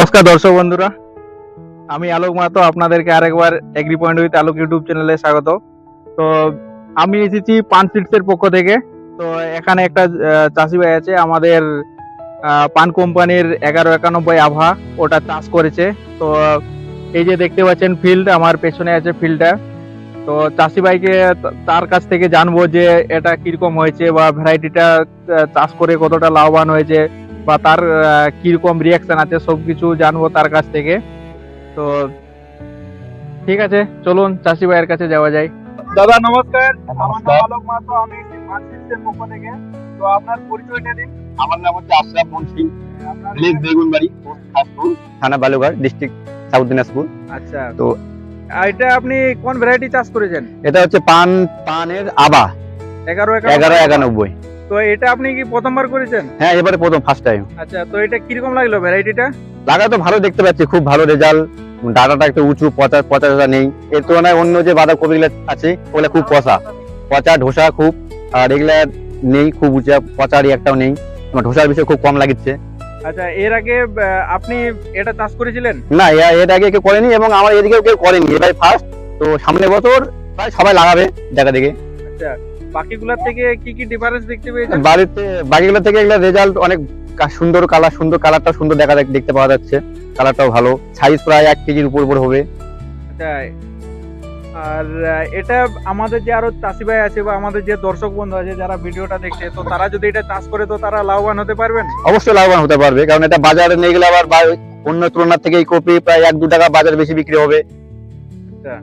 নমস্কার দর্শক বন্ধুরা। আমি আলোক মাহাতো, আপনাদেরকে আরেকবার agree point with Alok YouTube চ্যানেলে স্বাগত। তো আমি এসেছি পান সিডসের পক্ষ থেকে। তো এখানে একটা চাষি ভাই আছে, আমাদের পান কোম্পানির এগারো একানব্বই আভা, ওটা চাষ করেছে। তো এই যে দেখতে পাচ্ছেন ফিল্ড আমার পেছনে আছে ফিল্ডটা তো চাষি ভাইকে তার কাছ থেকে জানব যে এটা কীরকম হয়েছে বা ভ্যারাইটিটা চাষ করে কতটা লাভবান হয়েছে। বা তার কীরকম রিয়াকশন আছে সবকিছু জানব তার কাছ থেকে। তো ঠিক আছে চলুন চাষি ভাইয়ের কাছে যাওয়া যায় দাদা নমস্কার। আমার নাম আলোক মাহাতো আমি পক্ষ থেকে। তো আপনার পরিচয়টা দিন। আমার নাম হচ্ছে আশরাফ মুন্সি। ভিলেজ বেগুনবাড়ি পোস্ট থানা বালুঘাট ডিস্ট্রিক্ট সাউথ দিনাজপুর। আচ্ছা। তো তো- এটা আপনি কোন ভ্যারাইটি চাষ করেছেন? এটা হচ্ছে পান পানের আবা। এগারো এগারো। একানব্বই তো এটা আপনি কি প্রথমবার করেছেন? হ্যাঁ এবারে প্রথম ফার্স্ট টাইম আচ্ছা তো এটা কীরকম লাগল ভ্যারাইটিটা? লাগা তো ভালো দেখতে পাচ্ছি খুব ভালো রেজাল্ট ডাটাটা একটু উঁচু পচা পচা নেই। এর তুলনায় অন্য যে বাঁধাকপিগুলো আছে ওগুলো খুব পচা। পচা ঢোসা খুব আর এগুলা নেই খুব উঁচা পচারি একটাও নেই। আমার ঢোসার বিষয় খুব কম লাগিচ্ছে। আচ্ছা এর আগে আপনি এটা চাষ করেছিলেন? না এর আগে কেউ করেনি এবং আমার এদিকেও কেউ করেনি। এবার ফার্স্ট তো সামনে বছর প্রায় সবাই লাগাবে দেখা দেখে। আচ্ছা বাকিগুলোর থেকে কি কি ডিফারেন্স দেখতে পেয়েছেন? বাড়িতে বাকিগুলো থেকে এগুলো রেজাল্ট অনেক সুন্দর কালার সুন্দর কালারটা সুন্দর দেখা দেখতে পাওয়া যাচ্ছে। কালারটাও ভালো। সাইজ প্রায় এক কেজির উপর উপর হবে। আর এটা আমাদের যে আরও চাষি ভাই আছে বা আমাদের যে দর্শক বন্ধু আছে যারা ভিডিওটা দেখছে তো তারা যদি এটা চাষ করে তো তারা লাভবান হতে পারবেন? অবশ্যই লাভবান হতে পারবে কারণ এটা বাজারে নিয়ে গেলে আবার অন্য তুলনার থেকে এই কপি প্রায় এক দু টাকা বাজার বেশি বিক্রি হবে। আচ্ছা।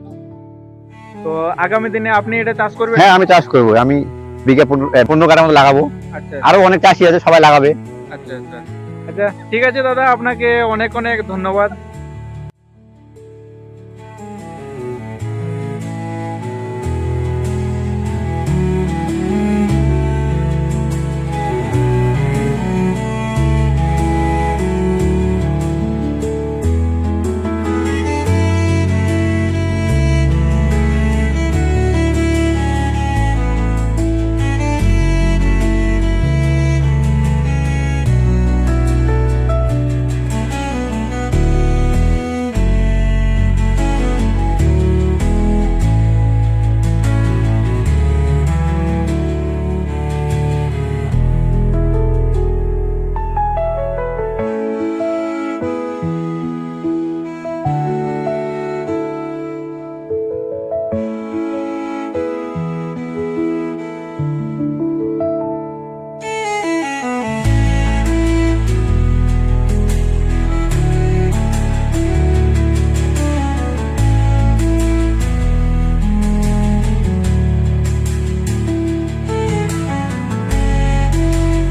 তো আগামী দিনে আপনি এটা চাষ করবেন? হ্যাঁ আমি চাষ করব। আমি বিঘা পনেরো কাটার মতো লাগাবো। আচ্ছা। আরও অনেক চাষি আছে সবাই লাগাবে। আচ্ছা আচ্ছা। আচ্ছা ঠিক আছে দাদা আপনাকে অনেক অনেক ধন্যবাদ।